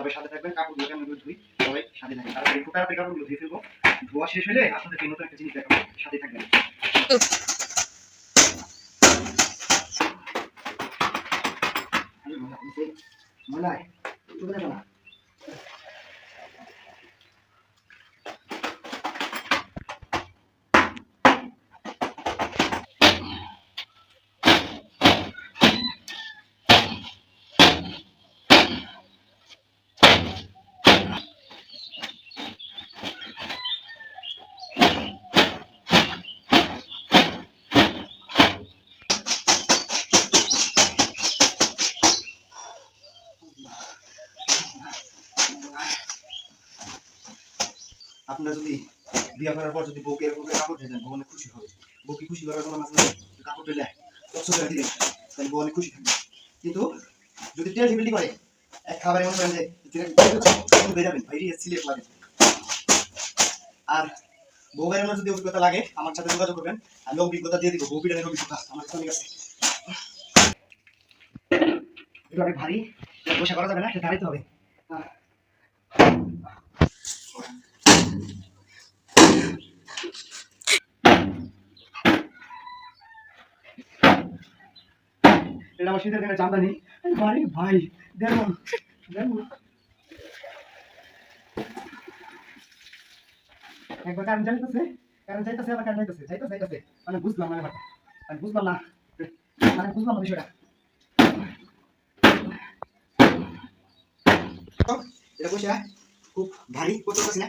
সবাই সাথে থাকবেন কাপড় আমি ধুই সবাই সাথে থাকবেন। তারপরে একটু তাড়াতাড়ি কাপড়গুলো ধুয়ে ফেলব। ধোয়া শেষ হলে আপনাদের নতুন একটা জিনিস দেখাবো। সাথে থাকবেন। মনে ময়লা, নিচে ময়লায়, চলে যাবে না। আপনারা যদি বিয়ে করার পর যদি বউকে এরকম কাপড় দিয়ে দেন, বউ অনেক খুশি হবে। বউকে খুশি করার জন্য মাঝে কাপড় কষ্ট করে দিবেন তাই বউ অনেক খুশি থাকবে। কিন্তু যদি টেল টিবিলি করে, এক খাবারের মনে করেন যে বেড়ে যাবেন ভাই সিলেট লাগে আর বউ বেড়ানোর যদি অভিজ্ঞতা লাগে, আমার সাথে যোগাযোগ করবেন, আমি অভিজ্ঞতা দিয়ে দিব বউ বিড়ানোর অভিজ্ঞতা আমার অনেক আছে এটা অনেক ভারী বসে করা যাবে না, এটা দাঁড়াইতে হবে। আহ। এটা আমার শীতের দিনে জামদানি ভাই ভাই দেখুন দেখুন একবার যাইতেছে কারেন্ট যাইতেছে আবার কারেন্ট যাইতেছে মানে বুঝলাম না ব্যাপারটা। না। মানে বুঝলাম না এটা বসে খুব ভারী করতে পারছি না?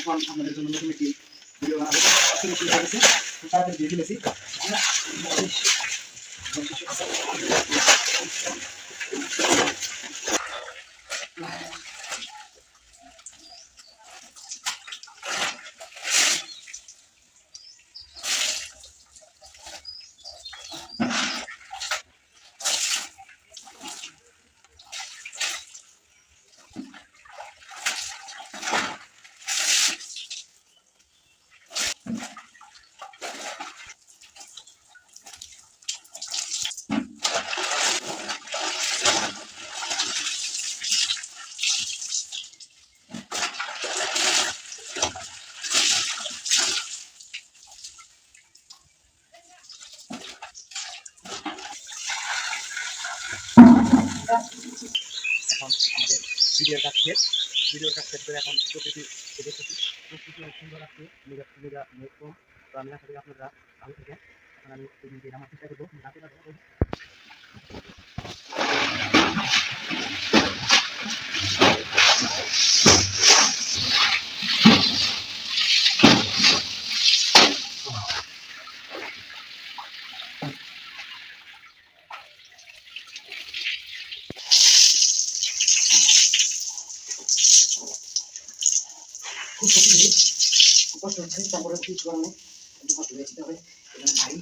এখন আপনাদের জন্য একটি ভিডিও এখন আমাদের ভিডিওর কাজ শেষ। ভিডিওর শেষ এখন প্রকৃতি দেখতেছি। প্রকৃতি অনেক সুন্দর আছে। মেগা মেগা মেঘ কম। তো আমি আপনারা ভালো থাকেন। এখন আমি আমার চেষ্টা করব। রাতে রাতে খুব কষ্ট হচ্ছে তারপরে কিছু করার নেই একটু কষ্ট করে দিতে হবে এখানে খাই